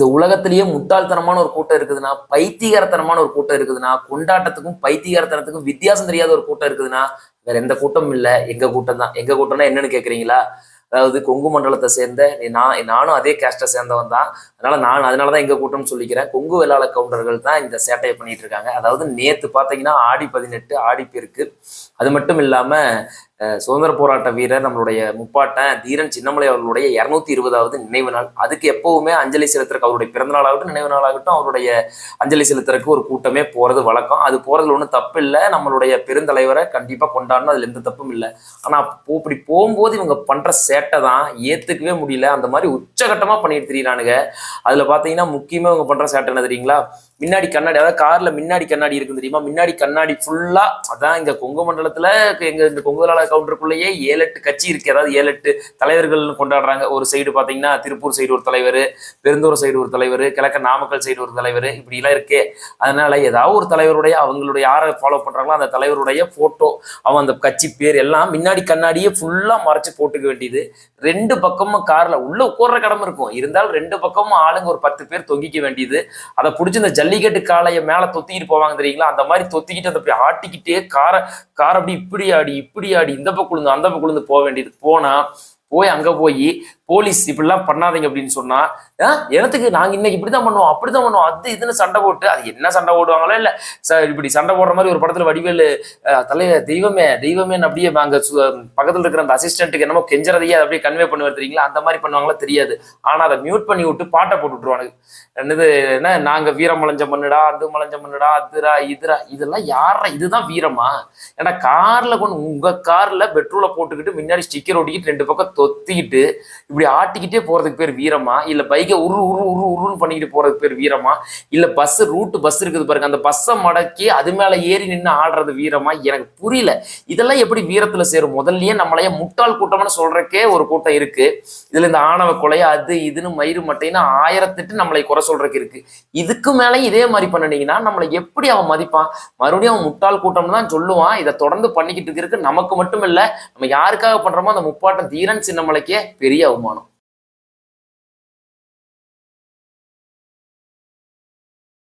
இந்த உலகத்திலேயே முட்டாள்தனமான ஒரு கூட்டம் இருக்குதுன்னா பைத்தியகாரத்தனமான ஒரு கூட்டம் இருக்குதுன்னா கொண்டாட்டத்துக்கும் பைத்தியகாரத்தனத்துக்கும் வித்தியாசம் தெரியாத ஒரு கூட்டம் இருக்குதுன்னா வேற எந்த கூட்டமும் இல்லை. எங்க கூட்டம் தான். எங்க கூட்டம்னா என்னன்னு கேக்குறீங்களா? அதாவது கொங்கு மண்டலத்தை சேர்ந்த நான் நானும் அதே கேஸ்டை சேர்ந்தவன் தான். அதனால நான் அதனாலதான் எங்க கூட்டம்னு சொல்லிக்கிறேன். கொங்கு வேளாள கவுண்டர்கள் தான் இந்த சேட்டையை பண்ணிட்டு இருக்காங்க. அதாவது நேத்து பாத்தீங்கன்னா ஆடி பதினெட்டு ஆடி பெருக்கு. அது மட்டும் இல்லாம சுதந்திர போராட்ட வீரர் நம்மளுடைய முப்பாட்டன் தீரன் சின்னமலை அவர்களுடைய இரநூத்தி இருபதாவது நினைவு நாள். அதுக்கு எப்பவுமே அஞ்சலி செலுத்துறக்கு அவருடைய பிறந்த நாளாகட்டும் நினைவு நாளாகட்டும் அவருடைய அஞ்சலி செலுத்துறதுக்கு ஒரு கூட்டமே போறது வழக்கம். அது போறதுல ஒன்றும் தப்பு இல்லை. நம்மளுடைய பெருந்தலைவரை கண்டிப்பாக கொண்டாடணும். அதில் எந்த தப்பும் இல்லை. ஆனால் இப்படி போகும்போது இவங்க பண்ற சேட்டை தான் ஏத்துக்கவே முடியல. அந்த மாதிரி உச்சகட்டமாக பண்ணிட்டு தெரியிறானுங்க. அதில் பார்த்தீங்கன்னா முக்கியமாக இவங்க பண்ற சேட்டை என்ன தெரியுங்களா? முன்னாடி கண்ணாடி அதாவது கார்ல முன்னாடி கண்ணாடி இருக்கும் தெரியுமா? முன்னாடி கண்ணாடி ஃபுல்லா அதான் இங்க கொங்கு மண்டலத்துல எங்க இந்த கொங்கு கவுண்டருக்குள்ளேயே ஏழு எட்டு கட்சி இருக்கு. அதாவது ஏழு எட்டு தலைவர்கள் கொண்டாடுறாங்க. ஒரு சைடு பார்த்தீங்கன்னா திருப்பூர் சைடு ஒரு தலைவர் பெருந்தூர் சைடு ஒரு தலைவர் கிழக்க நாமக்கல் சைடு ஒரு தலைவர் இப்படிலாம் எல்லாம் இருக்கே. அதனால ஏதாவது ஒரு தலைவருடைய அவங்களுடைய யாரை ஃபாலோ பண்றாங்களோ அந்த தலைவருடைய போட்டோ அவன் அந்த கட்சி பேர் எல்லாம் முன்னாடி கண்ணாடியே ஃபுல்லா மறைச்சு போட்டுக்க வேண்டியது. ரெண்டு பக்கமும் கார்ல உள்ள உட்கார்ற கடமை இருக்கும். இருந்தாலும் ரெண்டு பக்கமும் ஆளுங்க ஒரு பத்து பேர் தொங்கிக்க வேண்டியது. அதை பிடிச்சி இந்த ஜல்லிக்கட்டு காலையை மேல தொத்திக்கிட்டு போவாங்க தெரியுங்களா? அந்த மாதிரி தொத்திக்கிட்டு அதை அப்படி ஆட்டிக்கிட்டே காரை கார் அப்படி இப்படி ஆடி இப்படி ஆடி இந்த பக்கம் விழுந்து அந்த பக்கம் போக வேண்டியது. போனா போய் அங்க போய் போலீஸ் இப்படிலாம் பண்ணாதீங்க அப்படின்னு சொன்னா "ஆ, எனத்துக்கு நாங்க இன்னைக்கு இப்படிதான் பண்ணுவோம் அப்படிதான் பண்ணுவோம் அது இதுன்னு சண்டை போட்டு அது என்ன சண்டை போடுவாங்களோ இல்ல இப்படி சண்டை போடுற மாதிரி ஒரு படத்துல வடிவேலு அஹ், தலைவர் தெய்வமே தெய்வமே அப்படியே அங்க பக்கத்துல இருக்கிற அந்த அசிஸ்டன்ட்டுக்கு என்னமோ கெஞ்சறதையே அதை அப்படியே கன்வே பண்ணுவார் தெரியுங்களா? அந்த மாதிரி பண்ணுவாங்களா தெரியாது. ஆனா அதை மியூட் பண்ணி விட்டு பாட்டை போட்டு விட்டுருவானுங்க. என்னது என்ன நாங்க வீரம் மலைஞ்ச மண்ணுடா அது மலைஞ்ச மண்ணுடா அதுரா இதுரா இதெல்லாம் யாரா இதுதான் வீரமா? ஏன்னா கார்ல கொண்டு உங்க கார்ல பெட்ரோலை போட்டுக்கிட்டு முன்னாடி ஸ்டிக்கர் ஒட்டிக்கிட்டு ரெண்டு பக்கம் தொத்திக்கிட்டு இப்படி ஆட்டிக்கிட்டே போறதுக்கு பேர் வீரமா? இல்ல பைக்கை உரு உரு உரு உருன்னு பண்ணிக்கிட்டு போறதுக்கு பேர் வீரமா? இல்ல பஸ் ரூட்டு பஸ் இருக்குது பாருங்க. அந்த பஸ்ஸை மடக்கி அது மேல ஏறி நின்று ஆடுறது வீரமா? எனக்கு புரியல. இதெல்லாம் எப்படி வீரத்துல சேரும்? முதல்லயே நம்மளையே முட்டாள் கூட்டம்னு சொல்றக்கே ஒரு கூட்டம் இருக்கு. இதுல இந்த ஆணவ கொலை அது இதுன்னு மயிறு மட்டைன்னு ஆயிரத்தெட்டு நம்மளை குறை சொல்றதுக்கு இருக்கு. இதுக்கு மேலே இதே மாதிரி பண்ணினீங்கன்னா நம்மளை எப்படி அவன் மதிப்பான்? மறுபடியும் அவன் முட்டாள் கூட்டம்னு தான் சொல்லுவான். இதை தொடர்ந்து பண்ணிக்கிட்டு இருக்கு நமக்கு மட்டும் இல்ல நம்ம யாருக்காக பண்றோமோ அந்த முப்பாட்டம் தீரன் சின்னமலைக்கே பெரிய அவமானம்.